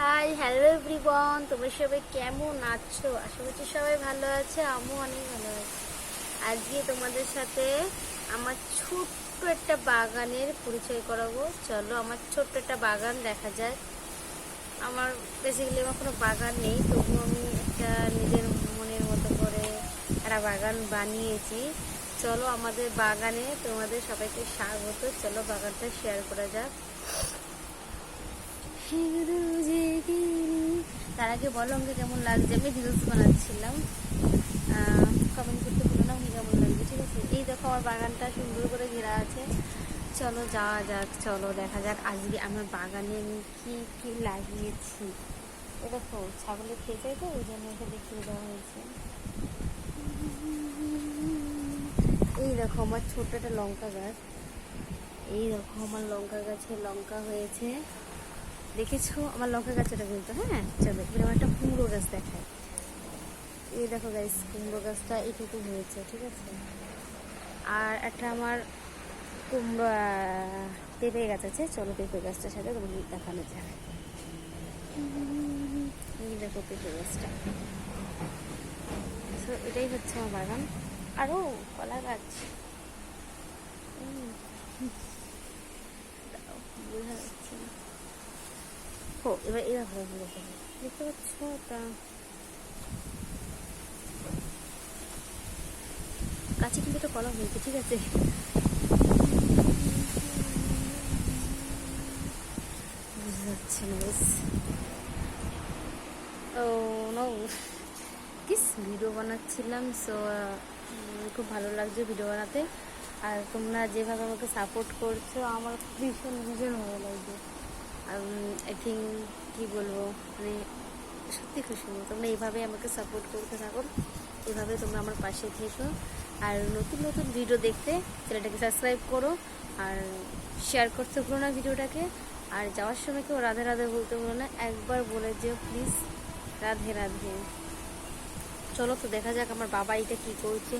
Hi hello everyone তোমরা সবাই কেমন আছো? আশা করছি সবাই ভালো আছে, আমিও অনেক ভালো আছি। আজকে তোমাদের সাথে আমার ছোট্ট একটা বাগানের পরিচয় করাবো। চলো, আমার ছোট্ট একটা বাগান দেখা যাক। আমার বেসিক্যালি আমার কোনো বাগান নেই, তবুও আমি একটা নিজের মনের মতো করে একটা বাগান বানিয়েছি। চলো, আমাদের বাগানে তোমাদের সবাইকে স্বাগত। চলো, বাগানটা শেয়ার করা যাক। তার আগে বলো আমাকে কেমন লাগছে? আমি রিলস বানাচ্ছিলাম। কমেন্ট করতে বলো না, আমাকে কেমন লাগছে? ঠিক আছে? এই দেখো আমার বাগানটা সুন্দর করে ঘেরা আছে। চলো যাওয়া যাক, চলো দেখা যাক আজকে আমার বাগানে আমি কী কী লাগিয়েছি। এ দেখো ছাগলে খেতে তো? ওই জন্য এটা দেখিয়ে দেওয়া হয়েছে। এই দেখো, আমার ছোট একটা লঙ্কা গাছ। এই দেখো, আমার লঙ্কা গাছে লঙ্কা হয়েছে। দেখেছ? আমার লঙ্কা গাছটা কিন্তু হ্যাঁ? চলো, এবার আমার একটা কুমড়ো গাছ দেখায় এই দেখো গাইস কুমড়ো গাছটা এইটুকু হয়েছে, ঠিক আছে? আর একটা আমার কুমড়ো পেঁপে গাছ আছে। চলো পেঁপে গাছটার সাথে তোমাকে দেখানো যায় এই দেখো পেঁপে গাছটা। তো এটাই হচ্ছে আমার বাগান। আরও কলা গাছ। ও এবার এরা ভালো করে দেখতে পাচ্ছ তা কাছে কিন্তু একটা কলা হয়েছে ঠিক আছে বেশ ও কিস ভিডিও বানাচ্ছিলাম সো খুব ভালো লাগছে ভিডিও বানাতে আর তোমরা যেভাবে আমাকে সাপোর্ট করছ আমার ভীষণ ভীষণ ভালো লাগছে আই থিঙ্ক কী বলব মানে সত্যি খুশি হব। তোমরা এইভাবে আমাকে সাপোর্ট করতে থাকো। এভাবে তোমরা আমার পাশে থেকো। আর নতুন নতুন ভিডিও দেখতে চ্যানেলটাকে সাবস্ক্রাইব করো আর শেয়ার করতে ভুলো না ভিডিওটাকে। আর যাওয়ার সময় কেউ রাধে রাধে বলতে ভুলো না। একবার বলে যেও প্লিজ রাধে রাধে। চলো তো দেখা যাক আমার বাবা এটা কী করছে।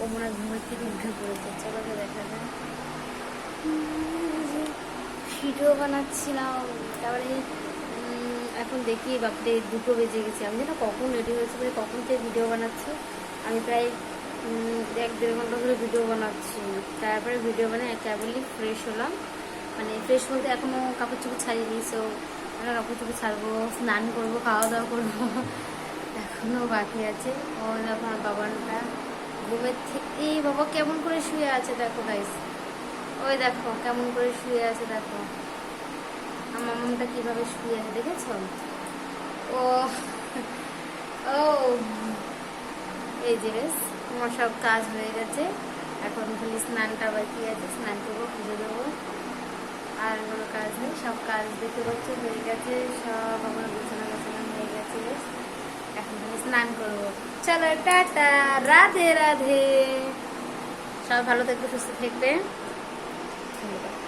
ও মনে হয় ঘুমের থেকে উঠে পড়েছে। চলো তো দেখা যাক। ভিডিও বানাচ্ছিলাম, তারপরে এখন দেখি বাপরে দুটো বেজে গেছে। আমি জানো কখন রেডি হয়েছে মানে কখন থেকে ভিডিও বানাচ্ছি? আমি প্রায় এক দেড় ঘণ্টা ধরে ভিডিও বানাচ্ছি। তারপরে ভিডিও বানিয়ে কেবলই ফ্রেশ হলাম। মানে ফ্রেশ বলতে এখনও কাপড় চোপড় ছাড়িনি সো এখন কাপড় চোপড় ছাড়বো, স্নান করব খাওয়া দাওয়া করব। এখনও বাকি আছে। ও দেখো আমার বাবানটা ঘুমের থেকে এই বাবা কেমন করে শুয়ে আছে দেখো গাইস ওই দেখো, কেমন করে শুয়ে আছে দেখো। আমার মনটা কীভাবে শুয়ে আছে, দেখেছ? ও ও, এই যে আমার সব কাজ হয়ে গেছে। এখন খালি স্নানটা বাকি আছে? স্নান করব, পুজো দেবো। আর কোনো কাজ নেই, সব কাজ দেখতে পাচ্ছ, হয়ে গেছে, সব আমার গোছানো গোছানো হয়ে গেছে এখন খালি স্নান করব। চলো, টাটা, রাধে রাধে। সবাই ভালো থাকবে সুস্থ থাকবে। 같습니다.